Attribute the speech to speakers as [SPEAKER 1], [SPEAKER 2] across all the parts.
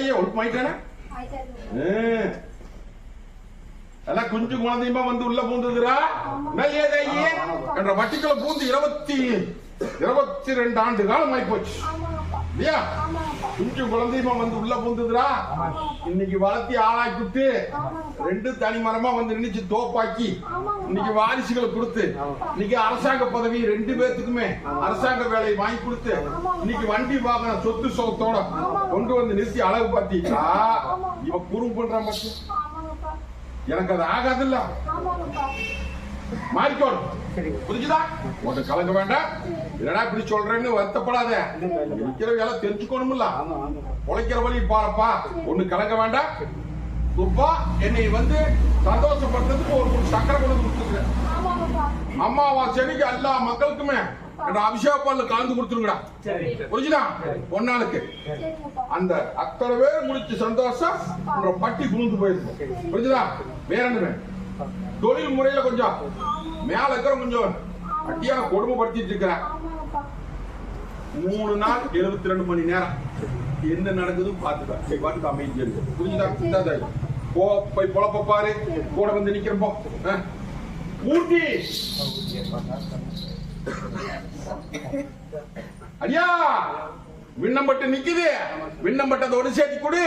[SPEAKER 1] எப்படி தாயே ஒழுப்பாயிட்டானே எல்லாம் குஞ்சு குழந்தையுமா வந்து உள்ள பூந்துதுரா என்ற வட்டிக்குள்ள பூந்து இருபத்தி இருபத்தி ரெண்டு ஆண்டு காலம் ஆகி போச்சு இல்லையா? குஞ்சு குழந்தையுமா வந்து உள்ள பூந்துதுரா இன்னைக்கு வளர்த்தி ஆளாக்கிட்டு ரெண்டு தனி மரமா வந்து நின்னுச்சு தோப்பாக்கி. இன்னைக்கு வாரிசுகளை கொடுத்து இன்னைக்கு அரசாங்க பதவி ரெண்டு பேர்த்துக்குமே அரசாங்க வேலையை வாங்கி கொடுத்து இன்னைக்கு வண்டி வாங்கின சொத்து சொத்தோட கொண்டு வந்து நிறுத்தி அழகு பார்த்தீங்களா இவ குறும் பண்றான் மட்டும் எனக்கு அது ஆகாதுல்ல. மாறிக்கோணும். புரிஞ்சுதா? ஒன்று கலங்க வேண்டாம். என்னடா இப்படி சொல்றேன்னு வருத்தப்படாத. இருக்கிற வேலை தெரிஞ்சுக்கணும்ல உழைக்கிற வழி பாருப்பா. ஒண்ணு கலங்க வேண்டாம். துப்பா என்னை வந்து சந்தோஷப்படுறதுக்கு ஒரு சக்கரை கொண்டு கொடுத்துருக்கேன் அம்மாவா செடிக்கு எல்லா மக்களுக்குமே. அபிஷேக பால்ல கலந்து கொடுத்துருங்கடா. புரிஞ்சுதா? பொன்னாளுக்கு. அந்த அத்தனை பேர் முடிச்சு சந்தோஷம் பட்டி குழுந்து போயிருக்கும். புரிஞ்சுதா? வேற என்ன தொழில் முறையில கொஞ்சம் மேல இருக்கிற கொஞ்சம் அட்டியான கொடுமைப்படுத்திட்டு இருக்கிறேன். மூணு நாள் எழுபத்தி ரெண்டு மணி நேரம். என்ன நடக்குதுன்னு பார்த்துக்கலாம் சரி பாட்டுக்கு அமைதி இருக்கு புரிஞ்சுதா? போ போய் பொழப்ப பாரு. கூட வந்து நிக்கிறப்போ ஊட்டி ஐயா விண்ணம்பட்டு நிக்குது. விண்ணம்பட்டதோடு சேர்த்து கொடு.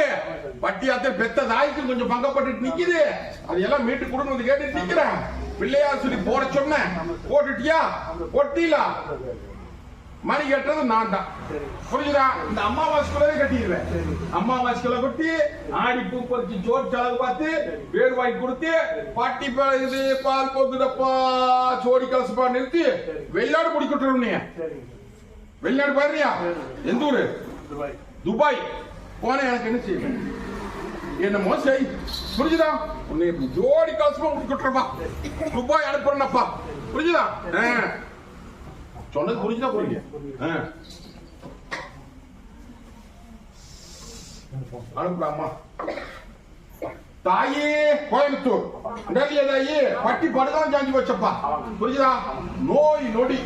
[SPEAKER 1] பட்டியாத்த பெத்த தாய்க்கு கொஞ்சம் பங்கப்பட்டு நிக்குது. அதையெல்லாம் மீட்டு கொடுன்னு வந்து கேட்டு நிக்கிறேன். பிள்ளையார் சொல்லி போட சொன்னேன். போட்டுட்டியா? போட்டீங்களா? மணி கட்டுறது நான் தான் புரிஞ்சுதா? இந்த அம்மாவாசைக்குள்ளே கட்டிடுவேன். அம்மாவாசைக்குள்ள கொட்டி ஆடி பூ பறிச்சு சோறு செலவு பார்த்து வேறு வாங்கி கொடுத்து பாட்டி பழகுது பால் போக்குதப்பா சோடி கலசப்பா நிறுத்தி வெளிநாடு முடிக்கிட்டு நீ வெளிநாடு பாருறியா எந்த ஊரு? துபாய். போன எனக்கு என்ன செய்வேன்? என்னமோ செய். புரிஞ்சுதா? உன்னை ஜோடி கலசமா முடிக்கிட்டுருப்பா துபாய் அனுப்புறேன்னப்பா புரிஞ்சுதா. சொன்னது புரிஞ்சுதா புரியுங்க ஆ. தாயே கோயம்புத்தூர். உடலிய தாயே பட்டி படுதான் சாஞ்சி வச்சப்பா புரியுதா நோய் நொடி.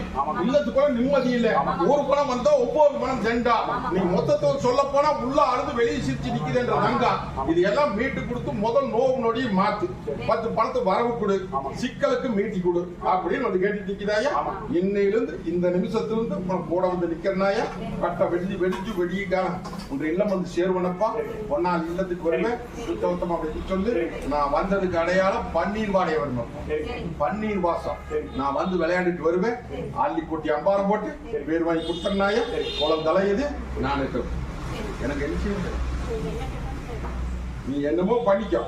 [SPEAKER 1] இல்லத்துக்குள்ள நிம்மதி இல்ல. பணம் வந்தா ஒவ்வொரு பணம் செண்டா. நீ மொத்தத்தை சொல்ல போனா உள்ள அழுது வெளியே சிரிச்சு நிக்குதுன்ற தங்கா இது எல்லாம் மீட்டு கொடுத்து முதல் நோவு நொடி மாத்து. பத்து பணத்தை வரவு கொடு. சிக்கலுக்கு மீட்டி கொடு. அப்படின்னு வந்து கேட்டு நிக்கிறாயா இன்னையிலிருந்து இந்த நிமிஷத்திலிருந்து உனக்கு கூட வந்து நிக்கிறனாயா? கட்ட வெடிஞ்சு வெடிச்சு வெடிக்கான உன் இல்லம் வந்து சேருவனப்பா. ஒன்னா இல்லத்துக்கு வருவேன். சுத்தமா அப்படி சொல்லு நான் வந்ததுக்கு அடையாளம் பன்னீர் வாடைய வரணும் பன்னீர் வாசம். நான் வந்து விளையாண்டுட்டு வருவேன். ஆள்ளி கொட்டி அம்பாரம் போட்டு பேர் வாங்கி கொடுத்தனாயா குளம் தலையுது. நான் இருக்கிறேன் எனக்கு என்ன செய்யுது நீ என்னமோ பண்ணிக்கோ.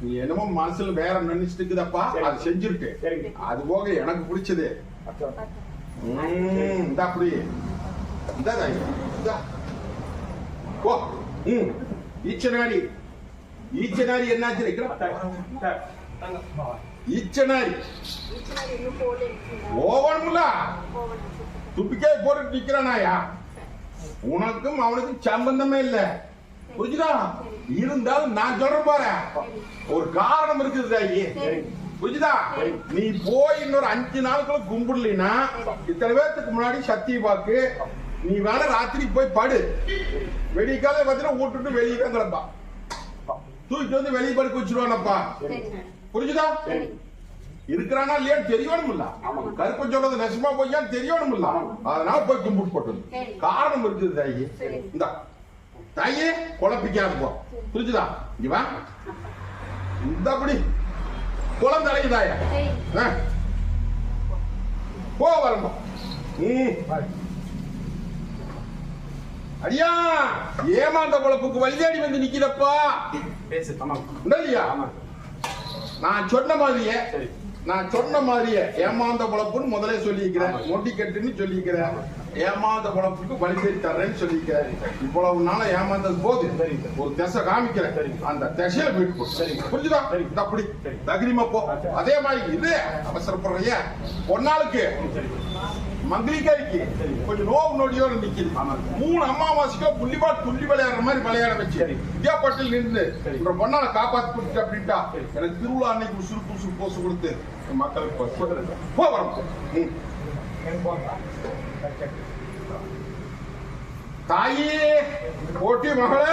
[SPEAKER 1] நீ என்னமோ மனசுல வேற நினைச்சிட்டு இருக்குதப்பா. அது செஞ்சிருக்கு அது போக எனக்கு பிடிச்சது. இந்தா அப்படி இந்தா. போ. ம். ஈச்சனாரி ஈச்சனாரி என்னாச்சு? ஈச்சனாரி. ஓவனும்ல. துப்பிக்காய் போட்டு நிக்கிறானாயா உனக்கும் அவனுக்கும் சம்பந்தமே இல்ல. புரிஞ்சுதா? இருந்தாலும் நான் சொல்ற பாரு. ஒரு காரணம் இருக்குது தாயி. புரிஞ்சுதா? நீ போய் இன்னொரு அஞ்சு நாளுக்குள்ள கும்பிடலினா இத்தனை பேர்த்துக்கு முன்னாடி சக்தி பாக்கு. நீ வேணா ராத்திரி போய் படு. வெடிக்கால பார்த்தீங்கன்னா விட்டுட்டு வெளியே தான் கிளம்பா. தூக்கிட்டு வந்து வெளியே படுக்க வச்சிருவானப்பா. புரிஞ்சுதா? இருக்கிறானா இல்லையான்னு தெரியணும் இல்ல கருப்பன் சொல்றது நெசமா போய்யான்னு தெரியணும் இல்ல அதனால போய் கும்பிட்டு போட்டு காரணம் இருக்குது தாயி. இந்த. தாயே குழப்பிக்காது போ. புரிஞ்சுதா? இங்க வா. இந்த அப்படி குளம் தலைக்கு தாயா. போ வரம்போ. ம். அடியா ஏமாந்த குழப்புக்கு வழிதாடி வந்து நிக்கிறப்பா
[SPEAKER 2] பேசு
[SPEAKER 1] இல்லையா நான் சொன்ன மாதிரியே
[SPEAKER 2] சரி.
[SPEAKER 1] நான் சொன்ன மாதிரியே ஏமாந்த குழப்புன்னு முதலே சொல்லியிருக்கிறேன். மொட்டி கட்டுன்னு சொல்லியிருக்கிறேன். ஏமாந்த குழப்புக்கு வழி தேடி தர்றேன்னு சொல்லியிருக்கிறேன். இவ்வளவு நாள ஏமாந்தது போது
[SPEAKER 2] சரி.
[SPEAKER 1] ஒரு திசை காமிக்கிறேன்.
[SPEAKER 2] சரி.
[SPEAKER 1] அந்த திசையில போயிட்டு போ
[SPEAKER 2] சரி.
[SPEAKER 1] புரிஞ்சுதா?
[SPEAKER 2] சரி.
[SPEAKER 1] அப்படி
[SPEAKER 2] சரி.
[SPEAKER 1] தகிரிமா போ.
[SPEAKER 2] சரி.
[SPEAKER 1] அதே மாதிரி இது அவசரப்படுறைய பொன்னாளுக்கு. மந்திரிக்காய்க்கு
[SPEAKER 2] சரி.
[SPEAKER 1] கொஞ்சம் நோவு நொடியோட நிக்குது. மூணு அமாவாசைக்கோ புள்ளிபா துள்ளி விளையாடுற மாதிரி விளையாட வச்சு. வித்யாப்பட்டில் நின்று. ஒரு பொண்ணால காப்பாத்தி கொடுத்து அப்படின்ட்டா. எனக்கு திருவிழா அன்னைக்கு உசுறு பூசு போசு கொடுத்து மக்களுக்கு போ- வரோம். தாயி போட்டி மகளே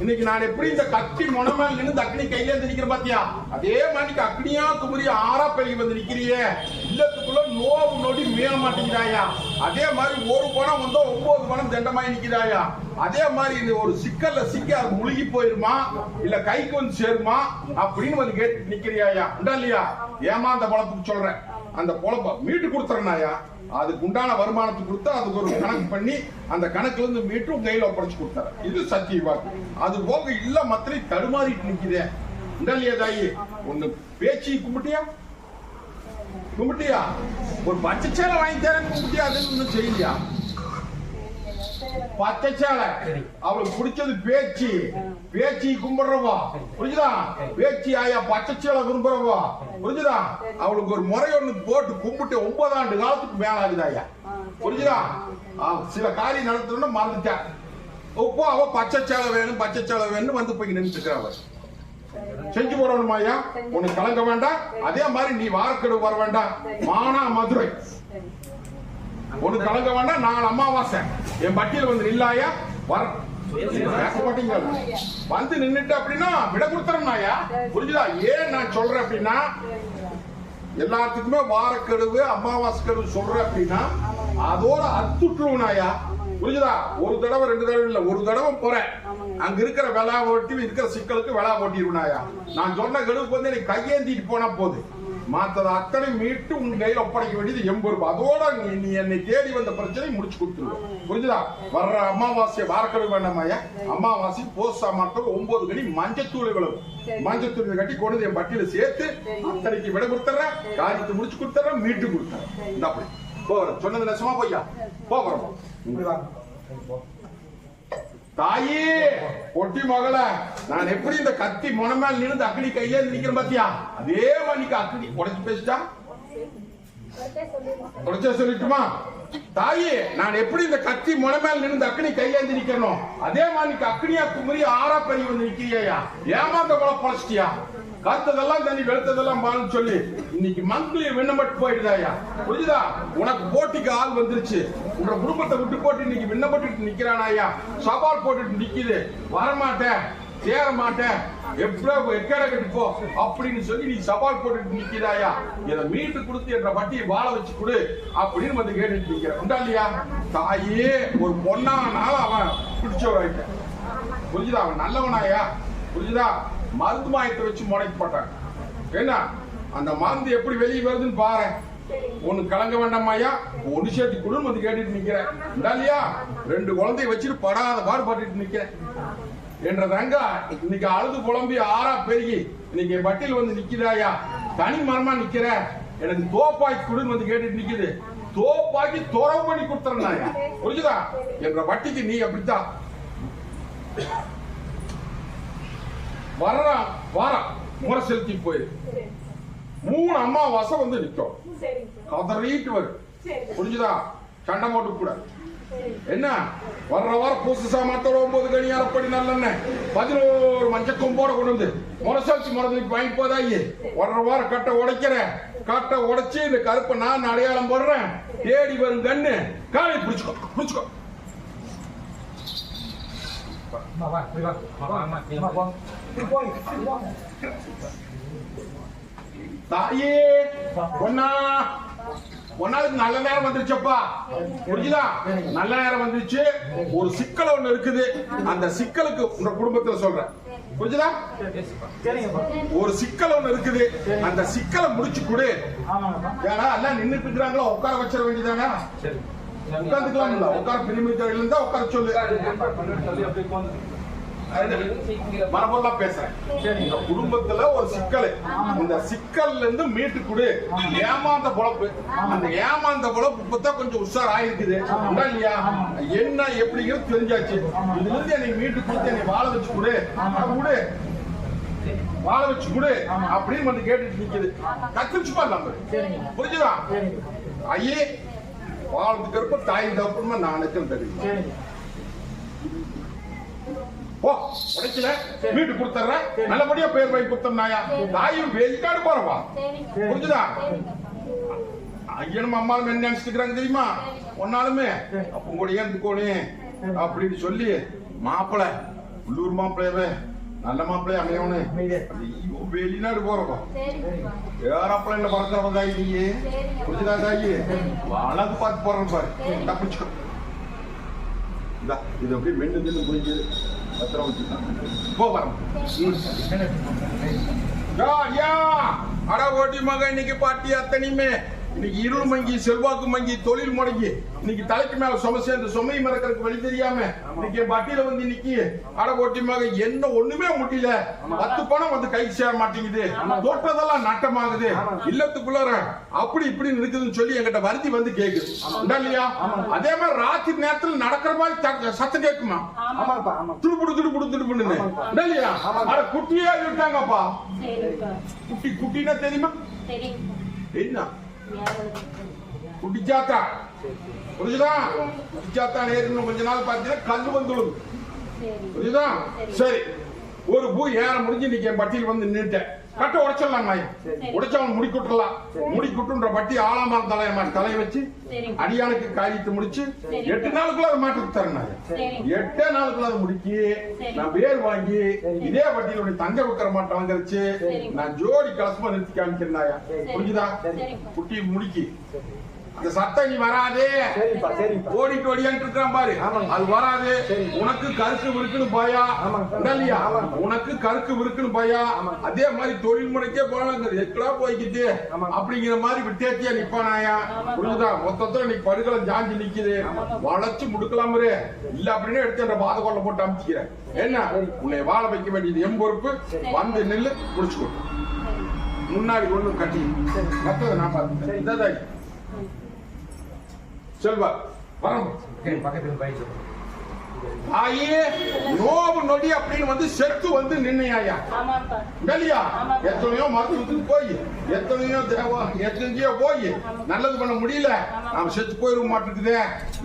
[SPEAKER 1] இன்னைக்கு நான் எப்படி இந்த கத்தி மொனமேல் நின்று அக்னி கையில இருந்து நிக்கிற பாத்தியா? அதே மாதிரி அக்னியா குமரி ஆறா பெருகி வந்து நிக்கிறியே. இல்லத்துக்குள்ள நோவு நொடி மீள மாட்டேங்கிறாயா அதே மாதிரி ஒரு பணம் வந்தா ஒன்பது பணம் தண்டமாயி நிக்கிறாயா அதே மாதிரி இந்த ஒரு சிக்கல்ல சிக்க அது முழுகி போயிருமா? இல்ல கைக்கு வந்து சேருமா? அப்படின்னு வந்து கேட்டு நிக்கிறியாயா? இல்லையா? இல்லையா ஏமாந்த பழப்புக்கு சொல்றேன். அந்த பொழப்ப மீட்டு கொடுத்துறேன்னாயா அதுக்கு உண்டான வருமானத்தை கொடுத்து அதுக்கு ஒரு கணக்கு பண்ணி அந்த கணக்குல இருந்து மீட்டு உங்க கையில ஒப்படைச்சு கொடுத்தாரு. இது சத்திய வாக்கு. அது போக இல்ல மத்திரை தடுமாறிட்டு நிக்குதே. இல்லையா தாயி ஒண்ணு பேச்சு கும்பிட்டியா? கும்பிட்டியா? ஒரு பச்சை சேலை வாங்கி தரேன் கும்பிட்டியா? அது ஒண்ணும் செய்யலையா? பச்சை சேலை அவளுக்கு பிடிச்சது பேச்சு. பேச்சு கும்பிடுறவா. புரிஞ்சுதா? பேச்சு ஆயா பச்சை சேலை விரும்புறவா புரிஞ்சுதா? அவளுக்கு ஒரு முறை ஒண்ணு போட்டு கும்பிட்டு ஒன்பது ஆண்டு காலத்துக்கு மேல ஐயா புரிஞ்சுதா? சில காரியம் நடத்தணும்னு மறந்துட்டா. இப்போ அவ பச்சை சேலை வேணும் பச்சை சேலை வேணும் வந்து போய் நின்றுட்டு அவ. செஞ்சு போறவனுமா ஐயா? உனக்கு கலங்க வேண்டாம். அதே மாதிரி நீ வாரக்கெடு வர வேண்டாம். மானா மதுரை. ஒண்ணு கலங்க வேண்டாம் நாங்கள் அமாவாசை. என் பட்டியல வந்து நில்லாயா? வர வந்து நின்றுட்டு அப்படின்னா விட கொடுத்துறேன்னாயா புரிஞ்சுதா? ஏன் நான் சொல்றேன் அப்படின்னா எல்லாத்துக்குமே வாரக்கெடுவு அமாவாசை கெடுவு சொல்றேன் அப்படின்னா அதோட அத்துட்டுருவனாயா புரிஞ்சுதா? ஒரு தடவை ரெண்டு தடவை இல்ல ஒரு தடவை போறேன். அங்க இருக்கிற விழா ஓட்டி இருக்கிற சிக்கலுக்கு விழா ஓட்டிடுவனாயா நான் சொன்ன கெடுவுக்கு வந்து நீ கையேந்திட்டு போனா போதும் மத்தத அத்தனை மீட்டு உன் கையில ஒப்படைக்க வேண்டியது எண்பது ரூபாய். அதோட நீ நீ என்னை தேடி வந்த பிரச்சனை முடிச்சு கொடுத்துருவோம் புரிஞ்சுதா? வர்ற அமாவாசையை வாரக்கெடுவு வேண்டாமாயா அமாவாசை போஸ்ட் மாட்டோம் ஒன்பது கடி மஞ்சத்தூள் விளவு மஞ்சத்தூள் கட்டி கொண்டு வந்து என் பட்டியல சேர்த்து அத்தனைக்கு விட கொடுத்துறேன். காரியத்தை முடிச்சு கொடுத்துறேன் மீட்டு கொடுத்துறேன். இந்த அப்படி போறேன் சொன்னது நெசமா பொய்யா? போறோம் தாயே பொட்டி மகள நான் எப்படி இந்த கத்தி முனமேல் நின்று அக்னி கையில நிக்கிறேன் பாத்தியா? அதே மணிக்கு அக்னி உடைச்சு பேசிட்டா? உடைச்சா சொல்லிட்டுமா? தாயே நான் எப்படி இந்த கத்தி முனமேல் நின்று அக்னி கையேந்தி நிக்கணும் அதே மாதிரி அக்னியா குமரி ஆறா பெரிய வந்து நிக்கிறியா ஏமாந்த போல பொழைச்சிட்டியா? கத்ததெல்லாம் தண்ணி வெளுத்ததெல்லாம் பாருன்னு சொல்லி இன்னைக்கு மந்த்லி விண்ணப்பட்டு போயிடுதாயா புரியுதா உனக்கு போட்டிக்கு ஆள் வந்துருச்சு. உங்க குடும்பத்தை விட்டு போட்டு இன்னைக்கு விண்ணப்பட்டு நிக்கிறானாயா சவால் போட்டுட்டு நிக்குது. வரமாட்டேன் சேர மாட்டேன் எவ்வளவு எக்கட கட்டி போ. அப்படின்னு சொல்லி நீ சவால் போட்டுட்டு நிக்கிறாயா இதை மீட்டு கொடுத்து என்ற வட்டியை வாழ வச்சு கொடு அப்படின்னு வந்து கேட்டுட்டு நிக்கிற. உண்டா இல்லையா? தாயே ஒரு பொண்ணானால அவன் பிடிச்சவராயிட்ட புரிஞ்சுதா? அவன் நல்லவனாயா புரிஞ்சுதா? மருந்து மாயத்தை வச்சு முடக்கி போட்டாங்க. என்ன? அந்த மருந்து எப்படி வெளியே வருதுன்னு பாரு. ஒண்ணு கலங்க வேண்டாமாயா ஒன்னு சேர்த்து கொடுன்னு வந்து கேட்டுட்டு நிக்கிறேன். இல்லையா? ரெண்டு குழந்தைய வச்சுட்டு படாத பாடுபட்டுட்டு நிக்கிறேன். என்றதாங்க இன்னைக்கு அழுது புலம்பி ஆறா பெருகி இன்னைக்கு என் பட்டியல் வந்து நிக்கிறாயா தனி மரமா நிக்கிற. எனக்கு தோப்பாக்கி கொடுன்னு வந்து கேட்டுட்டு நிக்குது. தோப்பாக்கி துறவு பண்ணி கொடுத்துறேன் புரிஞ்சுதா? என்ற வட்டிக்கு நீ அப்படித்தான். வர்றான் வாரான் முறை செலுத்தி போயிரு மூணு அம்மாவாசை வந்து நிக்கும். கதறிட்டு வரும் புரிஞ்சுதா? சண்டை போட்டு கூட என்ன? வர்ற வாரம் பூசு சாமாத்தோட ஒன்பது கனி அரைப்படி நல்லெண்ணெய். பதினோரு மஞ்சள் கொம்போட கொண்டு வந்து முரசாட்சி மரத்துக்கு வாங்கி போதாயி வர்ற வாரம் கட்டை உடைக்கிறேன். கட்டை உடைச்சு இந்த கருப்பை நான் அடையாளம் போடுறேன். தேடி வரும் கண்ணு. காலை பிடிச்சுக்கோ பிடிச்சுக்கோ. தாயே பொண்ணா. பொண்ணாளுக்கு நல்ல நேரம் வந்துருச்சப்பா. புரிஞ்சுதா? நல்ல நேரம் வந்துருச்சு. ஒரு சிக்கல் ஒண்ணு இருக்குது. அந்த சிக்கலுக்கு உங்க குடும்பத்துல சொல்றேன். புரிஞ்சுதா? ஒரு சிக்கல் ஒண்ணு இருக்குது. அந்த சிக்கலை முடிச்சு கொடு. ஏன்னா எல்லாம் நின்னுட்டு இருக்கிறாங்களோ உட்கார வச்சிட வேண்டியதானே உட்காந்துக்கலாம்ல உட்கார பிரிமிட்டர் இருந்தா உட்கார சொல்லு. மரபெல்லாம் பேசுறேன். இந்த குடும்பத்துல ஒரு சிக்கல். இந்த சிக்கல்ல இருந்து மீட்டு கொடு. ஏமாந்த பொழப்பு. அந்த ஏமாந்த பொழப்பு இப்பதான் கொஞ்சம் உஷார் ஆயிருக்குது இல்லையா? என்ன எப்படிங்கிறது தெரிஞ்சாச்சு. இதுல இருந்து என்னை மீட்டு கொடுத்து என்னை வாழ வச்சு கொடு. கொடு. வாழ வச்சு கொடு. அப்படின்னு வந்து கேட்டுட்டு நிக்குது. கத்துச்சுப்பா நம்ம. புரிஞ்சுதா? ஐயே வாழ்ந்துக்கு இருப்ப தாய் தப்புமா நானுக்கும் தெரியும்? ஓ உடைக்கல வீட்டு கொடுத்துறேன் நல்லபடியா பேர் வாங்கி கொடுத்தோம்னாயா தாயும் வெளிக்காடு போறவா புரிஞ்சுதா? ஐயனும் அம்மாவும் என்ன நினைச்சுக்கிறாங்க தெரியுமா? ஒன்னாலுமே அப்ப கூட ஏந்துக்கோனே அப்படின்னு சொல்லி மாப்பிள்ளை உள்ளூர் மாப்பிள்ளையவே நல்ல மாப்பிள்ளைய அமையவனு ஐயோ, வெளிநாடு போறோம்
[SPEAKER 2] சரிங்கப்பா
[SPEAKER 1] ஏரோப்ளைன்ல பறக்கிறவ தாயி. புரிஞ்சுதா தாயி அழகு பார்த்து போறேன் பாரு தப்பிச்சுக்கோ இந்தா இது அப்படியே மென்னு தின்னு புரிஞ்சு பத்திரம் வச்சுக்கலாம் போ யா அட ஓட்டி மக இன்னைக்கு பாட்டி அத்தனையுமே இன்னைக்கு இருள் மங்கி செல்வாக்கு மங்கி தொழில் முடங்கி இன்னைக்கு தலைக்கு மேல சும சேர்ந்து சுமையை மறக்கிறதுக்கு வழி தெரியாம இன்னைக்கு பட்டியல வந்து இன்னைக்கு அட ஓட்டி மக என்ன ஒண்ணுமே முடியல பத்து பணம் வந்து கை சேர மாட்டேங்குது. தொட்டதெல்லாம் நட்டமாகுது. இல்லத்துக்குள்ளார அப்படி இப்படி இருக்குதுன்னு சொல்லி என்கிட்ட வருத்தி வந்து கேக்குது. இல்லையா? அதே மாதிரி ராத்திரி நேரத்துல நடக்கிற மாதிரி சத்த- சத்தம் கேட்குமா துடுப்புடு துடுப்புடு துடுப்புடுன்னு. இல்லையா? அட குட்டியே இருக்காங்கப்பா. குட்டி குட்டினா தெரியுமா? என்ன?
[SPEAKER 2] யாராவது
[SPEAKER 1] குட்டிச்சாத்தா புரியுதா குட்டிச்சாத்தா நேருன்னு கொஞ்ச நாள் பார்த்தீங்கன்னா கல் வந்து விழுது
[SPEAKER 2] சரி.
[SPEAKER 1] ஒரு பூ ஏற முடிஞ்சு இன்னைக்கு என் பட்டியல் வந்து நின்னுட்டேன். கட்ட உடைச்சிடலாம் உடைச்சவன் முடி குட்டுறலாம் முடி குட்டுன்ற பட்டி தலைய மாதிரி தலைய வச்சு. அடியானுக்கு காரியத்தை முடிச்சு. எட்டு நாளுக்குள்ள அதை நாய்
[SPEAKER 2] சரிங்க.
[SPEAKER 1] எட்டே நாளுக்குள்ள அதை முடிக்கி. நான் பேர் வாங்கி இதே வட்டியிலுடைய தங்க விக்கிற மாட்டை வாங்கரிச்சு. நான் ஜோடி கலசமா நிறுத்தி காமிக்கிறேன் புரிஞ்சுதா. குட்டி முடிக்கி. அந்த சத்தம் நீ வராதே.
[SPEAKER 3] சரிப்பா சரிப்பா.
[SPEAKER 1] ஓடிட்டு ஓடியான்ட்டு இருக்கான் பாரு. அது வராது. உனக்கு கருக்கு விருக்குன்னு பயா. இல்லையா. உனக்கு கருக்கு விருக்குன்னு பயா. அதே மாதிரி தொழில் முறைக்கே போனாங்க எக்கடா போய்க்கிட்டு?
[SPEAKER 3] ஆமாங்க.
[SPEAKER 1] அப்படிங்கிற மாதிரி விட்டேத்தியா நிப்பானாயா. புரியுதா மொத்தத்துல நீ படுக்கலாம் ஜாஞ்சி நிக்குது. வளைச்சு முடுக்கலாம். இல்ல அப்படின்னு எடுத்து அந்த பாத கொள்ள போட்டு அமுச்சிக்கிறேன். என்ன? உன்னை வாழ வைக்க வேண்டியது எம் பொறுப்பு. வந்து நில்லு முடிச்சுக்கோ. முன்னாடி கொண்டு கட்டி. மத்ததை நான் இந்த தாய். செல்வா வரும்
[SPEAKER 3] பக்கத்தில் பயிற்சி
[SPEAKER 1] தாயே நோவு நொடி அப்படின்னு வந்து செத்து வந்து நின்னையா இல்லையா எத்தனையோ மருத்துவத்துக்கு போய். எத்தனையோ தேவ எத்தனையோ போய் நல்லது பண்ண முடியல. நாம செத்து போயிட மாட்டேங்குதே.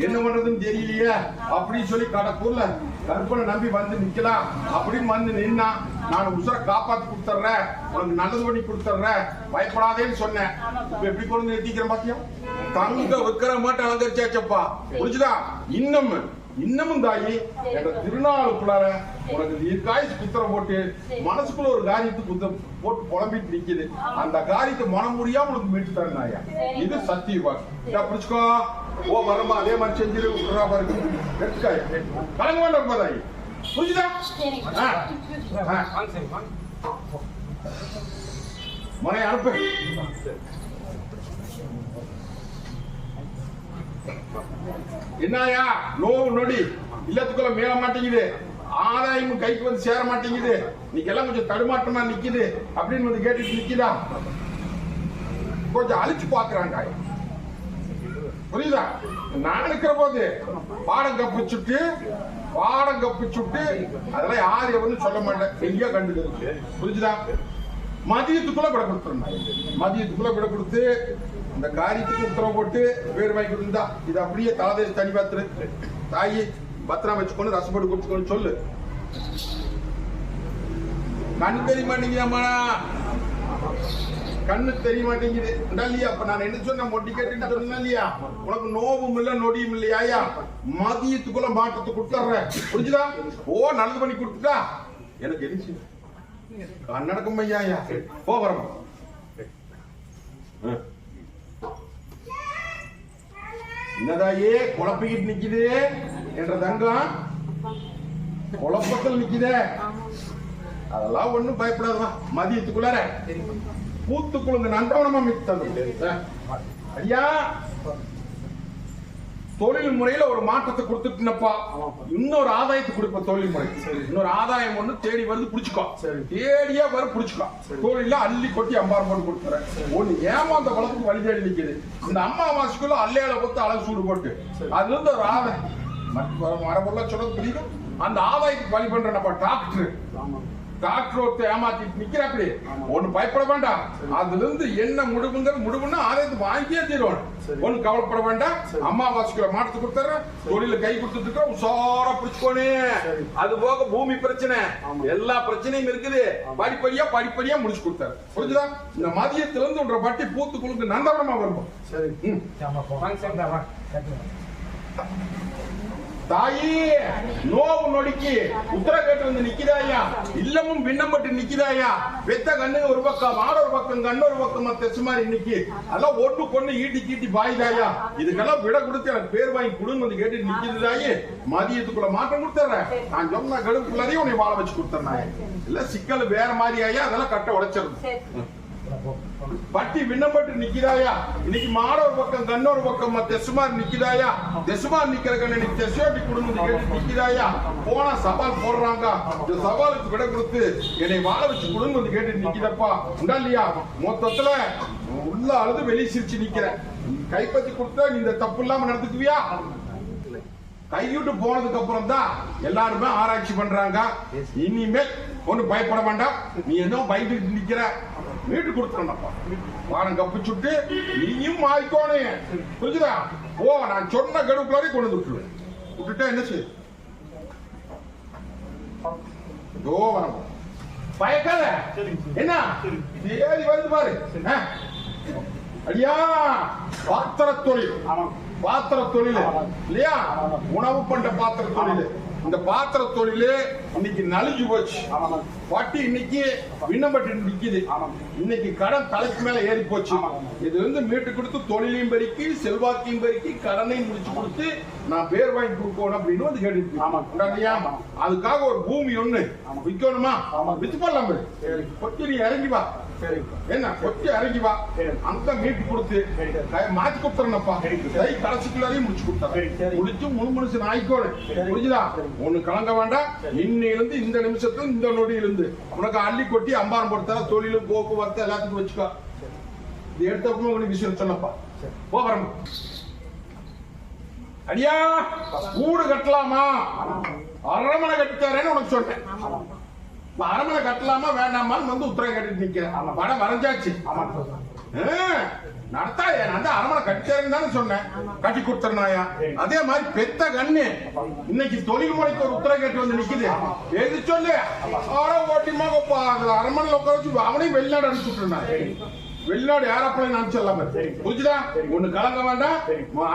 [SPEAKER 1] என்ன பண்றதுன்னு தெரியலையே. அப்படின்னு சொல்லி கடற்கூர்ல கற்பனை நம்பி வந்து நிக்கலாம். அப்படின்னு வந்து நின்னா நான் உசுர காப்பாத்தி கொடுத்துட்றேன். உனக்கு நல்லது பண்ணி கொடுத்துட்றேன். பயப்படாதேன்னு சொன்னேன். இப்ப எப்படி கொண்டு நிறுத்திக்கிறேன் பாத்தியா? தங்க வைக்கிற மாட்டேன் அலங்கரிச்சாச்சப்பா. புரிஞ்சுதா? இன்னும் இன்னமும் தாயி என்ற திருநாளுக்குள்ளார உனக்கு தீர்க்காயுசு குத்திரம் போட்டு மனசுக்குள்ள ஒரு காரியத்தை குத்த போட்டு புலம்பிட்டு நிக்குது. அந்த காரியத்தை மனம் முடியாம உனக்கு மீட்டு தரேன் நாயா. இது சத்திய வாக்கு. புடிச்சுக்கோ. ஓ வரமா அதே மாதிரி செஞ்சிரு விட்டுறா பாருங்க எடுத்துக்காய் கலங்க வேண்டாம் தாயி. புரிஞ்சுதா?
[SPEAKER 2] சரிங்க
[SPEAKER 1] ஆ. ஆ.
[SPEAKER 3] சரி
[SPEAKER 1] மனை அனுப்பு. என்னயா நோவு நொடி. இல்லத்துக்குள்ள மேல மாட்டேங்குது. ஆதாயமும் கைக்கு வந்து சேர மாட்டேங்குது. நீக்கெல்லாம் கொஞ்சம் தடுமாற்றமா நிக்குது. அப்படின்னு வந்து கேட்டுட்டு நிக்கிதா? கொஞ்சம் அழிச்சு பாக்குறாங்க புரியுதா? நான் இருக்கிற போது பாடம் கப்பிச்சுட்டு பாடம் கப்பிச்சுட்டு அதெல்லாம் யார் எவன்னு சொல்ல மாட்டேன். எங்கேயோ கண்டுக்கிறது புரிஞ்சுதா? மதியத்துக்குள்ள விட கொடுத்துருந்தேன் மதியத்துக்குள்ள விட கொடுத்து அந்த காரியத்துக்கு உத்தரவு போட்டு வேறு வாங்கி கொடுத்தா இது அப்படியே தலதேசி தனி பாத்துரு தாயி பத்திரம் வச்சுக்கொண்டு ரசப்பட்டு கொடுத்துக்கணும் சொல்லு. கண் தெரிய மாட்டேங்கிறம்மா கண்ணு தெரிய மாட்டேங்குது. இல்லையா அப்ப நான் என்ன சொன்னேன்? மொட்டி கேட்டு சொன்னேன் இல்லையா உனக்கு நோவும் இல்ல நொடியும் இல்லையா மதியத்துக்குள்ள மாற்றத்தை கொடுத்துட்றேன். புரிஞ்சுதா? ஓ நல்லது பண்ணி கொடுத்துட்டா? எனக்கு என்ன கண்ணடக்கம் ஐயா போ வரமா என்னதாயே குழப்பிக்கிட்டு நிக்குது என்ற தங்கம் குழப்பத்தில் நிக்குதே அதெல்லாம் ஒண்ணும் பயப்படாதா மதியத்துக்குள்ளார பூத்துக்குழுங்க நந்தவனமா மித்தது ஐயா தொழில் முறையில ஒரு மாற்றத்தை கொடுத்துட்டுனப்பா. இன்னொரு ஆதாயத்தை கொடுப்ப தொழில் முறை. இன்னொரு ஆதாயம் ஒண்ணு தேடி வருது புடிச்சுக்கோ. தேடியே வர புடிச்சுக்கோ. தொழில அள்ளி கொட்டி அம்பாரம் போட்டு கொடுத்துறேன். ஒண்ணு ஏமாந்த குளத்துக்கு வழி தேடி நிக்குது. இந்த அம்மாவாசைக்குள்ள அல்லையால பொத்து அழகு சூடு போட்டு. அதுல இருந்து ஒரு ஆதாயம். மரபுள்ள சொல்றது புரியுது? அந்த ஆதாயத்துக்கு வழி பண்றேன்ப்பா டாக்டர். டாக்டர் ஒருத்தர் ஏமாத்திட்டு நிக்கிறாப்படி ஒண்ணு பயப்பட வேண்டாம். அதுல இருந்து என்ன முடிவுங்கிற முடிவுன்னா ஆதாயத்தை வாங்கியே தீருவான். ஒண்ணு கவலைப்பட வேண்டாம். அம்மாவாசைக்குள்ள மாட்டத்து கொடுத்தாரு தொழில கை கொடுத்துட்டு உசாரா பிடிச்சுக்கோனே. அது போக பூமி பிரச்சனை. எல்லா பிரச்சனையும் இருக்குது. படிப்படியா படிப்படியா முடிச்சு கொடுத்தாரு புரிஞ்சுதா? இந்த மதியத்துல இருந்து உன்ற பட்டி பூத்து குழுக்கு நந்தவனமா வரும்
[SPEAKER 3] சரி.
[SPEAKER 1] தாயி நோவு நொடிக்கு உத்தர கேட்டு வந்து நிக்கிதாயா? இல்லமும் பின்னம்பட்டு நிக்கிதாயா? வெத்த கண்ணு ஒரு பக்கம் மாட ஒரு பக்கம் கண்ணு ஒரு பக்கம் தெசு மாதிரி நிக்கி. அதெல்லாம் ஒட்டு கொண்டு ஈட்டி கீட்டி பாயுதாயா? இதுக்கெல்லாம் விட கொடுத்து எனக்கு பேர் வாங்கி கொடுன்னு வந்து கேட்டு நிக்குதுதாயி மதியத்துக்குள்ள மாற்றம் கொடுத்துறேன். நான் சொன்ன கடுப்புக்குள்ளாரையும் உன்னை வாழ வச்சு கொடுத்துறேன் இல்ல சிக்கல் வேற மாதிரி ஆயா அதெல்லாம் கட்ட
[SPEAKER 2] உடைச்சிருந்தேன்
[SPEAKER 1] பட்டி விண்ணப்பட்டு நிக்கிறாயா இன்னைக்கு மாடோர் பக்கம் கண்ணோர் பக்கம் தெசுமார் நிக்கிறாயா தெசுமார் நிக்கிற கண்ணு இன்னைக்கு தெசோட்டி குடும்பம் கேட்டு நிக்கிறாயா போனா சவால் போடுறாங்க. இந்த சவாலுக்கு விட கொடுத்து என்னை வாழ வச்சு குடும்பம் கேட்டு நிக்கிறப்பா உண்டா இல்லையா? மொத்தத்துல உள்ள அழுது வெளியே சிரிச்சு நிக்கிறேன் நீ கைப்பற்றி கொடுத்தா நீ இந்த தப்பு இல்லாம நடந்துக்குவியா? கைவிட்டு போனதுக்கு அப்புறம் தான் எல்லாருமே ஆராய்ச்சி பண்றாங்க. இனிமேல் ஒண்ணு பயப்பட வேண்டாம். நீ ஏதோ பயந்துட்டு நிக்கிற. வீட்டு கொடுத்துறேன்ப்பா வாரம் கப்பு சுட்டு நீயும் மாறிக்கோனே. புரிஞ்சுதா? ஓ நான் சொன்ன கடுப்புலாரே கொண்டு வந்து விட்டுருவேன். விட்டுட்டா என்ன செய்ய? இதோ வரம். பயக்காத என்ன? தேதி வருது பாரு. அடியா பாத்திர தொழில். பாத்திர தொழில். இல்லையா? உணவு பண்ட பாத்திர தொழில். இந்த பாத்திர தொழிலே இன்னைக்கு நலிஞ்சு போச்சு வட்டி இன்னைக்கு விண்ணப்பட்டு நிக்குது
[SPEAKER 3] ஆமாம்.
[SPEAKER 1] இன்னைக்கு கடன் தலைக்கு மேல ஏறி போச்சு
[SPEAKER 3] ஆமாம்.
[SPEAKER 1] இது வந்து மீட்டு கொடுத்து தொழிலையும் பெருக்கி செல்வாக்கையும் பெருக்கி கடனையும் முடிச்சு கொடுத்து நான் பேர் வாங்கி கொடுக்கணும் அப்படின்னு வந்து கேட்டு
[SPEAKER 3] ஆமாம்.
[SPEAKER 1] இல்லையா அதுக்காக ஒரு பூமி ஒண்ணு விற்கணுமா
[SPEAKER 3] ஆமாம்.
[SPEAKER 1] வித்து பண்ணலாம் பாரு. இறங்கி வா என்ன கொத்தி இறங்கி வா. அந்த மீட்டு கொடுத்து மாத்தி கொடுத்துறேன்ப்பா. கை கடைசிக்குள்ளாரையும் முடிச்சு
[SPEAKER 3] சரி.
[SPEAKER 1] முடிச்சு முழு மனுஷன் ஆயிக்கோடு. புரிஞ்சுதா. ஒண்ணு கலங்க வேண்டாம். இன்னையிலிருந்து இந்த நிமிஷத்துல இந்த நொடியிலிருந்து. உனக்கு அள்ளி கொட்டி அம்பாரம் போட்டு தொழிலும் போக்குவரத்து எல்லாத்துக்கும் வச்சுக்கோ. இது எடுத்தப்போ உனக்கு விஷயம் சொன்னப்பா
[SPEAKER 3] சரி.
[SPEAKER 1] போ வரமா அடியா வீடு கட்டலாமா? அரண்மனை கட்டித்தாரேன்னு உனக்கு சொன்னேன். இப்ப அரண்மனை கட்டலாமா வேண்டாமான்னு வந்து உத்தரவு கட்டிட்டு நிக்கிறேன். படம் வரைஞ்சாச்சு.
[SPEAKER 3] ஆமாம்
[SPEAKER 1] நடத்தா நான் வந்து அரமனை கட்டித்தரேன்னு தானே சொன்னேன். கட்டி கொடுத்துறனாயா
[SPEAKER 3] சரி.
[SPEAKER 1] அதே மாதிரி பெத்த கண்ணு. இன்னைக்கு தொழில் முறைக்கு ஒரு உத்தரவு கேட்டு வந்து நிக்குது. எது சொல்லு? ஆரோ ஓட்டிமா அரண்மனையில் உட்கார வச்சு அவனையும் வெளிநாடு அனுப்பிச்சு விட்டுருந்தாங்க வெளிநாடு ஏரோப்ளைன் அனுப்பிச்சிடலாம. புரிஞ்சுதா. ஒண்ணு கலங்க வேண்டாம்.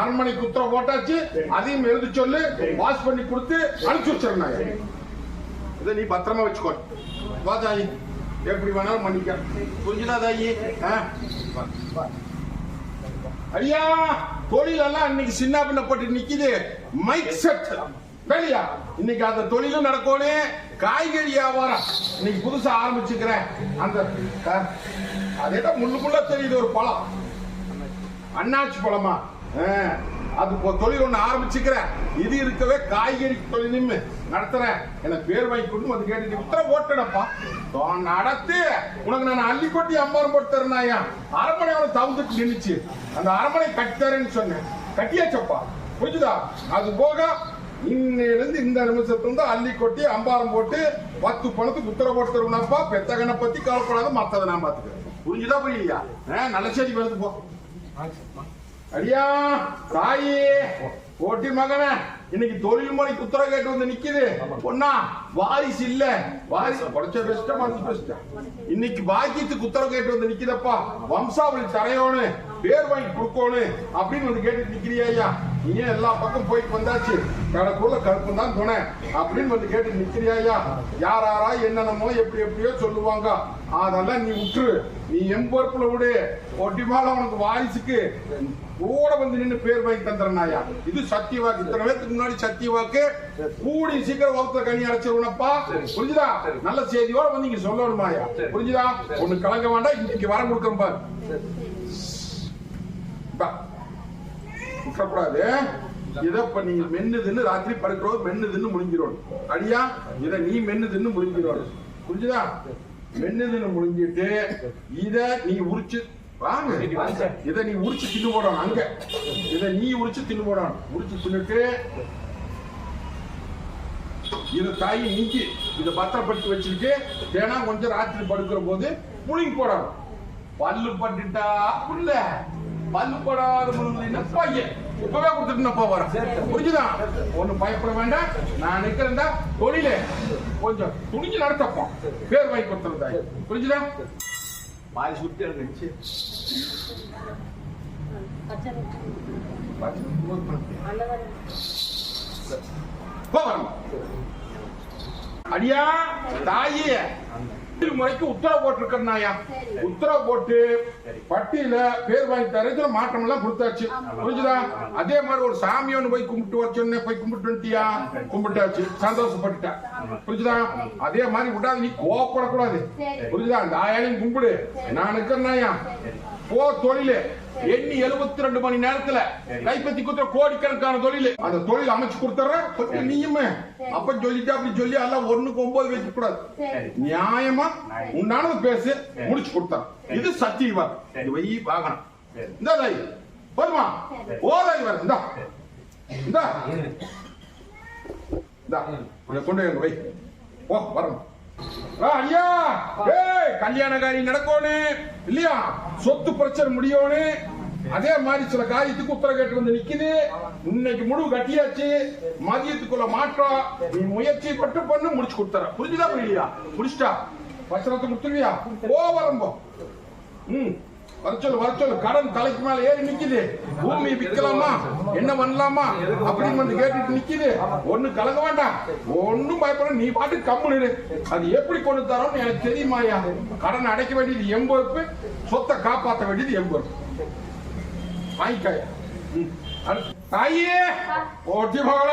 [SPEAKER 1] அரண்மனைக்கு உத்தரவு போட்டாச்சு. அதையும் எழுதி சொல்லு. வாஷ் பண்ணி கொடுத்து அனுப்பிச்சு வச்சிருந்தாங்க
[SPEAKER 3] சரி.
[SPEAKER 1] இதை நீ பத்திரமா வச்சுக்கோ. வா தாயி. எப்படி வேணாலும் பண்ணிக்க புரிஞ்சுதா தாயி? ஆ? ஐயா தொழில் எல்லாம் இன்னைக்கு சின்ன பின்னப்பட்டு நிக்குது. மைக் செட் வெளியா? இன்னைக்கு அந்த தொழிலும் நடக்கணும் காய்கறி வியாபாரம். இன்னைக்கு புதுசா ஆரம்பிச்சுக்கிறேன். அந்த க- அதேடா முள்ளு முள்ள தெரியுது ஒரு பழம். அண்ணாச்சி பழமா? ஆ, அது தொழில் ஒண்ணு ஆரம்பிச்சுக்கிறேன். இது இருக்கவே காய்கறி தொழிலும் நடத்துறேன். எனக்கு பேர் வாங்கி கொண்டு வந்து கேட்டு உத்தர ஓட்டடப்பா நடத்து உனக்கு நான் அள்ளி கொட்டி அம்பாரம் போட்டு தரேனாயா அரண்மனை அவனை தவுந்துட்டு நின்னுச்சு. அந்த அரண்மனை கட்டித்தரேன்னு சொன்னேன். கட்டியாச்சப்பா. புரிஞ்சுதா? அது போக இன்னிலிருந்து இந்த நிமிஷத்துல இருந்து அள்ளி கொட்டி அம்பாரம் போட்டு பத்து பணத்துக்கு உத்தரவு போட்டு தருவனப்பா. பெத்தகனை பத்தி கவலைப்படாத மத்ததை நான் பாத்துக்கிறேன். புரிஞ்சுதா புரியலையா? நல்ல செய்தி வருது போ. அடியா தாயி போட்டி மகனே. இன்னைக்கு தொழில் முறைக்கு உத்தரவு கேட்டு வந்து நிக்குது. பொண்ணா வாரிசு இல்ல. வாரிசு. படிச்ச பெஸ்டா மனசு பெஸ்டா இன்னைக்கு பாக்கியத்துக்கு உத்தரவு கேட்டு வந்து நிக்குதப்பா. வம்சாவளி தரையோனு பேர் வாங்கி கொடுக்கணும் அப்படின்னு வந்து கேட்டு நிக்கிறியா ஐயா? நீ எல்லா பக்கம் போயிட்டு வந்தாச்சு. கடைக்குள்ள கருப்பு தான் துணை. அப்படின்னு வந்து கேட்டு நிக்கிறியா ஐயா? யார் யாரா என்னென்னமோ எப்படி எப்படியோ சொல்லுவாங்க. அதெல்லாம் நீ விட்டுரு நீ எம்பொறுப்புல விடு. ஒட்டிமால உனக்கு வாரிசுக்கு கூட வந்து நின்று பேர் வாங்கி தந்துறனாயா இது சத்தியவாக்கு இத்தனை பேருக்கு முன்னாடி சத்தியவாக்கு கூடி சீக்கிரம் ஒருத்தர் கனி அடைச்சிருவனப்பா புரிஞ்சுதா? நல்ல செய்தியோட வந்து இங்க சொல்லணுமாயா புரிஞ்சுதா? ஒண்ணு கலங்க வேண்டாம். இன்னைக்கு வர கொடுக்கறேன் பாரு பா. விட்டுறக்கூடாது இதை இப்ப நீங்க மென்னு தின்னு ராத்திரி படுக்கிறோம் மென்னு தின்னு முடிஞ்சிரும் அடியா? இதை நீ மென்னு தின்னு முடிஞ்சிரும் புரிஞ்சுதா? மென்னு தின்னு முடிஞ்சிட்டு இத நீ உரிச்சு வாங்க. இதை நீ உரிச்சு தின்னு போடணும் அங்க. இதை நீ உரிச்சு தின்னு போடணும். உரிச்சு தின்னுட்டு இது தாய் நீக்கி இதை பத்திரப்படுத்தி வச்சுக்கிட்டு தேனா கொஞ்சம் ராத்திரி படுக்கிற போது முழுங்கி போடணும். பல்லு பட்டுட்டா புள்ள பல்லு படாத முழுங்கினா பையன் இப்பவே கொடுத்துட்டு நான் வரேன் புரிஞ்சுதா? ஒண்ணு பயப்பட வேண்டாம். நான் நிக்கிறேன்டா. தொழில. கொஞ்சம் துணிஞ்சு நடத்தப்போம் பேர் வாங்கி கொடுத்துருந்தாய் புரிஞ்சுதா?
[SPEAKER 3] மாறி சுத்தி நினைச்சு
[SPEAKER 2] பச்சை அன்னதானம்
[SPEAKER 1] போ வரணும். அடியா தாயே. முறைக்கு உத்தரவு போட்டிருக்கா
[SPEAKER 2] சரி.
[SPEAKER 1] உத்தரவு போட்டு பட்டியல பேர் வாங்கி தரதுல மாற்றம் எல்லாம் கொடுத்தாச்சு. புரிஞ்சுதா? அதே மாதிரி ஒரு சாமி ஒண்ணு போய் கும்பிட்டு வர சொன்னேன். போய் கும்பிட்டு வந்துட்டியா? கும்பிட்டாச்சு. சந்தோஷப்பட்டுட்டா. புரிஞ்சுதா? அதே மாதிரி விடாது. நீ கோவப்படக்கூடாது. புரிஞ்சுதா? அந்த ஆயாலையும் கும்பிடு. நான் இருக்கிறேன்னாயா போ தொழிலு. எண்ணி எழுபத்தி ரெண்டு மணி நேரத்துல கைப்பத்தி குத்துற கோடிக்கணக்கான தொழில். அந்த தொழில் அமைச்சு கொடுத்துறேன். கொஞ்சம் நீயுமே. அப்ப சொல்லிட்டு அப்படி சொல்லி எல்லாம் ஒண்ணுக்கு ஒன்பது வைக்க கூடாது நியாயமா உண்டானது பேசு முடிச்சு கொடுத்தான் இது சத்தியவா இது வை வாகனம். இந்த தாய் போதுமா? ஓ தாய் வர இந்தா. இந்தா. இந்தா. கொண்டு வை. ஓ வரணும். ஐயா! ஏய் கல்யாணக்காரி நடக்கணும் இல்லையா? சொத்து பிரச்சனை முடியணும் அதே மாதிரி சில காரியத்துக்கு உத்தர கேட்டு வந்து நிக்குது. இன்னைக்கு முழு கட்டியாச்சு. மதியத்துக்குள்ள மாற்றம் நீ முயற்சி பட்டு பண்ணு முடிச்சு கொடுத்துற புரிஞ்சுதா புரியலையா? முடிச்சிட்டா? வசனத்தை கொடுத்துருவியா? ஓ வரம்போ. ம். வர சொல்லு கடன் தலைக்கு மேல ஏறி நிக்குது. பூமி விற்கலாமா? என்ன பண்ணலாமா? அப்படின்னு வந்து கேட்டுட்டு நிக்குது. ஒண்ணு கலங்க வேண்டாம். ஒன்னும் பயப்பட நீ பாட்டு கம்முனு அது எப்படி கொண்டு தரோம்னு எனக்கு தெரியுமாயா கடன் அடைக்க வேண்டியது எம்பொறுப்பு சொத்தை காப்பாத்த வேண்டியது எம்பொறுப்பு வாங்கிக்காயா அடுத்து. தாயே ஓட்டி மகள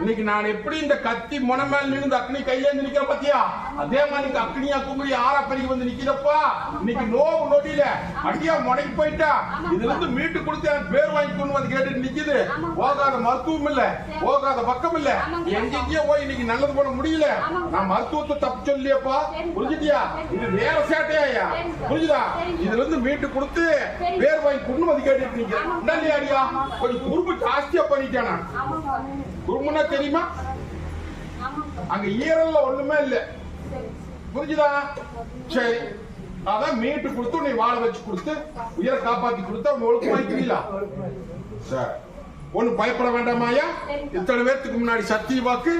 [SPEAKER 1] இன்னைக்கு நான் எப்படி இந்த கத்தி முனை மேல நின்று அக்னி கையில இருந்து நிக்கிற பாத்தியா? அதே மாதிரி இன்னைக்கு அக்னியா கும்படி ஆறா பெருகி வந்து நிக்குதப்பா இன்னைக்கு நோவு நொடியில. அடியா முடங்கி போயிட்டா. இதுல இருந்து மீட்டு கொடுத்து பேர் வாங்கி கொண்டு வந்து கேட்டுட்டு நிக்குது. போகாத மருத்துவம் இல்ல. போகாத பக்கம் இல்ல. எங்கெங்கயோ போய் இன்னைக்கு நல்லது பண்ண முடியல. நான் மருத்துவத்தை தப்பு சொல்லியப்பா. புரிஞ்சுட்டியா? இது வேற சேட்டையா புரிஞ்சுதா? இதுல இருந்து மீட்டு கொடுத்து பேர் வாங்கி கொண்டு வந்து கேட்டுட்டு நிக்கிறேன். அடியா கொஞ்சம் குறும்பு ஜாஸ்தியா பண்ணிட்டேன்? நான் குறும்புனா தெரியுமா? அங்க ஈரல்ல ஒண்ணுமே இல்ல. புரிஞ்சுதா? சரி. அதான் மீட்டு கொடுத்து உன்னை வாழ வச்சு கொடுத்து உயிரை காப்பாத்தி கொடுத்தா உங்களுக்கு வாங்கிக்கிறீங்களா சரி ஒண்ணு பயப்பட வேண்டாமாயா இத்தனை பேர்த்துக்கு முன்னாடி சத்திய வாக்கு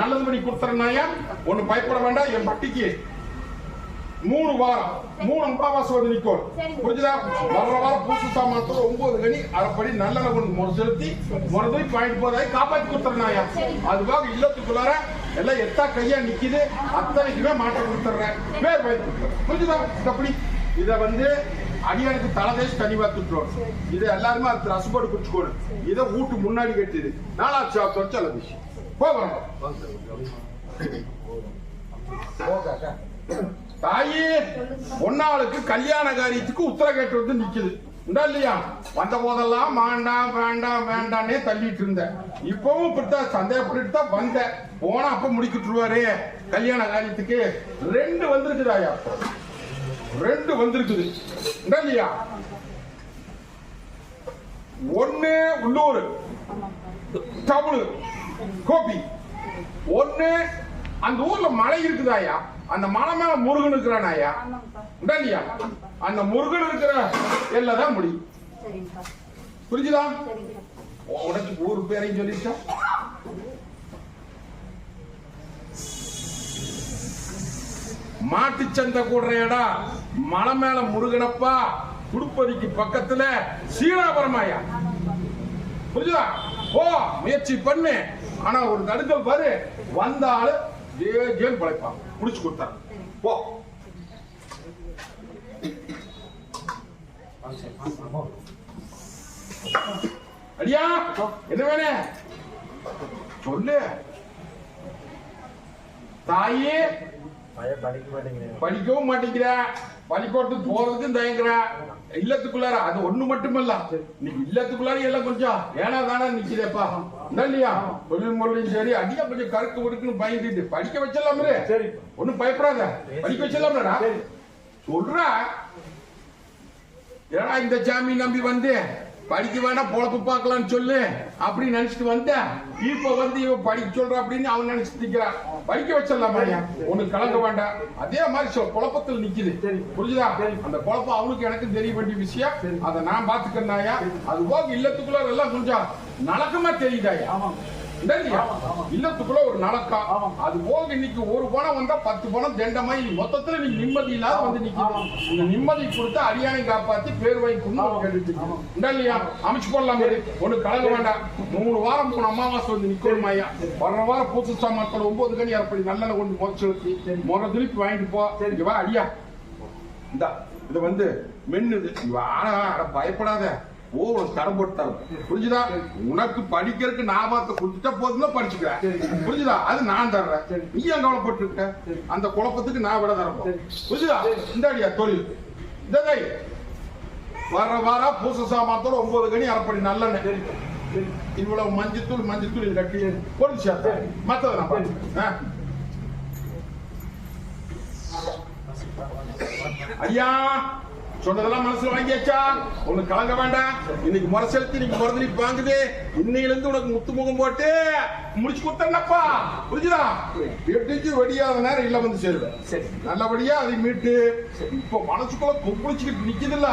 [SPEAKER 1] நல்லது பண்ணி கொடுத்துறனாயா ஒண்ணு பயப்பட வேண்டாம். என் பட்டிக்கு மூணு வாரம் மூணு வந்து நிக்கும் புரிஞ்சுதா? வர்ற வாரம் பூசு சாமானத்தோட ஒன்பது கனி அரைப்படி நல்ல கொண்டு முறை செலுத்தி முறை பாயிண்ட் போதாய் காப்பாத்தி கொடுத்துறனாயா? அதுக்காக இல்லத்துக்குள்ளார எல்லாம் எத்தா கையா நிக்குது. அத்தனைக்குமே மாற்றம் கொடுத்துறேன். பேர் வாங்கி கொடுத்துறேன். புரிஞ்சுதா? அப்படி இத வந்து அடியானுக்கு தலைதேசி தனி பார்த்துட்டோம் இதை எல்லாருமே அது ரசப்போடு குடிச்சுக்கோணும் இதை வீட்டு முன்னாடி கட்டிது நாலாச்சு அல்ல விஷயம் போகிறோம்
[SPEAKER 3] போகாக்கா
[SPEAKER 1] தாயே பொன்னாளுக்கு கல்யாண காரியத்துக்கு உத்தர கேட்டு வந்து நிக்குது. உண்டா இல்லையா? வந்த போதெல்லாம் வேண்டாம் வேண்டாம் வேண்டாம்னே தள்ளிட்டு இருந்தேன் இப்பவும் இப்படித்தான் சந்தேகப்பட்டு தான் வந்தேன் போனா அப்ப முடிக்கிட்டுருவாரு. கல்யாண காரியத்துக்கு ரெண்டு வந்திருக்குதாயா ரெண்டு வந்திருக்குது. உண்டா இல்லையா? ஒன்னு உள்ளூர் டவுனு கோபி. ஒன்னு அந்த ஊர்ல மலை இருக்குதாயா? அந்த மலை மேல முருகன்
[SPEAKER 2] ஆமாப்பா
[SPEAKER 1] உண்டா இல்லையா? அந்த முருகன் இருக்கிற எல்லை தான் முடியும் புரிஞ்சுதா? உனக்கு ஊர் பேரையும் சொல்லிட்டா மாட்டுச்சந்தை கூடுற இடம் மலை மேல முருகனப்பா திருப்பதிக்கு பக்கத்துல சீனாபுரமாயா புரிஞ்சுதா? போ முயற்சி பண்ணு. ஆனா ஒரு தடுக்கல் பாரு. வந்த ஏன் பழைப்பான் முடிச்சு கொடுத்தாங்க. போ. அடியா என்ன வேணே? சொல்லு. தாயே படிக்கவும் மாட்டேங்கிற. பள்ளிக்கூடத்துக்கு போறதுக்கும் தயங்குற. இல்லத்துக்குள்ளார அது ஒண்ணு மட்டுமல்ல. இன்னைக்கு இல்லத்துக்குள்ளார எல்லாம் கொஞ்சம் ஏனா தானே நிக்கிறேப்பா இல்லையா? தொழில் முறையும் சரி அடியா கொஞ்சம் கருக்கு ஒடுக்குன்னு பயந்துட்டு படிக்க வச்சிடலாமே
[SPEAKER 3] சரி.
[SPEAKER 1] ஒண்ணும் பயப்படாத. படிக்க வச்சிடலாம்லடா. சொல்றா. ஏடா இந்த சாமி நம்பி வந்து. படிக்க வேணா பொழப்பு பார்க்கலாம்னு சொல்லு. அப்படி நினைச்சிட்டு வந்தேன் இப்ப வந்து இவன் படிக்க சொல்ற அப்படின்னு அவன் நினைச்சிட்டு நிக்கிறான். படிக்க வச்சிடலாம் ஒண்ணு கலங்க வேண்டாம். அதே மாதிரி சில குழப்பத்தில் நிக்குது.
[SPEAKER 3] சரி.
[SPEAKER 1] புரிஞ்சுதா? அந்த குழப்பம் அவனுக்கு எனக்கு தெரிய வேண்டிய விஷயம். அதை நான் பாத்துக்கிறேன்யா அது போக இல்லத்துக்குள்ள எல்லாம் கொஞ்சம் நலக்கமா தெரியுதாயா? இல்லத்துக்குள்ள ஒரு நடக்கா?
[SPEAKER 3] ஆமா.
[SPEAKER 1] அது போக இன்னைக்கு ஒரு பணம் வந்தா பத்து பணம் தண்டமா மொத்தத்துல நீ நிம்மதி இல்லாத வந்து. இந்த நிம்மதி கொடுத்து அடியானை காப்பாத்தி பேர் வாங்கி கொண்டு
[SPEAKER 3] ஆமா.
[SPEAKER 1] கேட்டுட்டு
[SPEAKER 3] ஆமா.
[SPEAKER 1] இந்த இல்லையா அமைச்சு போடலாம். ஒண்ணு கலங்க வேண்டாம். மூணு வாரம் மூணு அமாவாசை வந்து நிக்கணும் ஐயா வாரம் பூசு சாமான்கள் ஒன்பது கனி அப்படி நல்லெண்ணெய் கொண்டு முறைச்சு. முறை திருப்பி வாங்கிட்டு போ.
[SPEAKER 3] சரி.
[SPEAKER 1] இங்க வா அடியா. இந்தா இது வந்து வா, ஆனா பயப்படாத. ஓ தரம் போட்டு தரும் புரிஞ்சுதா? உனக்கு படிக்கிறதுக்கு ஞாபகத்தை கொடுத்துட்டா போதும்ல படிச்சுக்கிற
[SPEAKER 3] சரி.
[SPEAKER 1] புரிஞ்சுதா? அது நான் தர்றேன். நீ ஏன் கவலைப்பட்டு இருக்க. அந்த குழப்பத்துக்கு நான் விட தரப்போம். புரிஞ்சுதா? இந்த அடியா தொழில் இந்த வர வார பூச சாமானத்தோட ஒன்பது கனி அரைப்படி நல்லெண்ணெய். இவ்வளவு மஞ்சத்தூள் மஞ்சத்தூள் இது கட்டி. பொருள் சேர்த்தேன்
[SPEAKER 3] சரி.
[SPEAKER 1] மத்ததை நான் பார்த்துக்கிறேன். ஐயா சொன்னதெல்லாம் மனசுல வாங்கியாச்சா? ஒண்ணு கலங்க வேண்டாம். இன்னைக்கு முறை செலுத்தி நீங்க முறை வாங்குது. இன்னையில இருந்து உனக்கு முத்து முகம் போட்டு முடிச்சு கொடுத்தேன்னப்பா. புரிஞ்சுதா? எட்டுக்கு வெடியாத நேரம் இல்ல வந்து சேருவேன்
[SPEAKER 3] சரி.
[SPEAKER 1] நல்லபடியா அதை மீட்டு இப்போ மனசுக்குள்ள கொப்பளிச்சுக்கிட்டு நிக்குதுல்ல.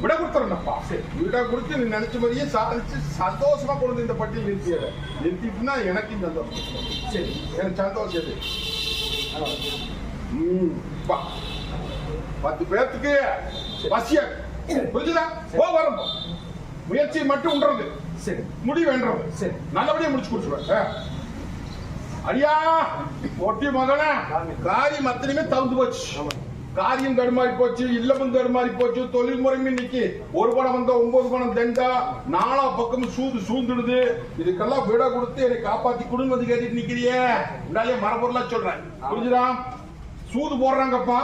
[SPEAKER 1] விட கொடுத்துறேன்ப்பா
[SPEAKER 3] சரி.
[SPEAKER 1] விட கொடுத்து நீ நினைச்ச மாதிரியே சாதிச்சு சந்தோஷமா கொண்டு இந்த பட்டியல் நிறுத்தியத. நிறுத்திட்டுனா எனக்கு சந்தோஷம்.
[SPEAKER 3] சரி.
[SPEAKER 1] எனக்கு சந்தோஷம் ம், பா. பத்து பேர்த்துக்கு பசிய. புரிஞ்சுதா? போ வரும். முயற்சி மட்டும் உண்றது
[SPEAKER 3] சரி.
[SPEAKER 1] முடிவு என்றது
[SPEAKER 3] சரி.
[SPEAKER 1] நல்லபடியா முடிச்சு கொடுத்துருவேன். ஐயா ஒட்டி மகனே காரியம் அத்தனையுமே தகுந்து போச்சு. காரியம் தடுமாறி போச்சு இல்லமும் தடுமாறி போச்சு தொழில் முறையும் இன்னைக்கு ஒரு பணம் வந்தா ஒன்பது பணம் தெண்டா நாலா பக்கமும் சூது சூழ்ந்துடுது. இதுக்கெல்லாம் விட கொடுத்து என்னை காப்பாத்தி குடும்பம் வந்து கேட்டுட்டு நிக்கிறியே. உண்டாலே மரபொருளா சொல்றேன். புரிஞ்சுதா? சூது போடுறாங்கப்பா.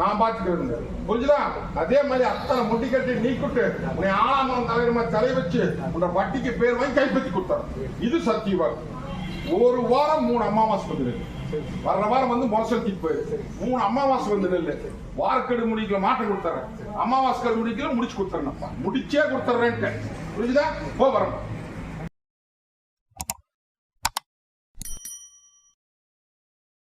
[SPEAKER 1] நான் பாத்துக்கிறேன். புரிஞ்சுதா? அதே மாதிரி அத்தனை முட்டி கட்டி நீக்கிட்டு உன்னை ஆளாமரம் தலைவரமா தலை வச்சு உன்னை வட்டிக்கு பேர் வாங்கி கைப்பற்றி கொடுத்தாரு இது சத்தியவான் ஒரு வாரம் மூணு அமாவாசை வந்துருக்கு வர்ற வாரம் வந்து மோசல் தீப்பு மூணு அமாவாசை வந்து நெல்லு வாரக்கெடு முடிக்கல மாற்றம் கொடுத்துறேன். அமாவாசை முடிக்கல முடிச்சு கொடுத்துறேன்ப்பா. முடிச்சே கொடுத்துறேன்ட்டு. புரிஞ்சுதா? போ வரணும்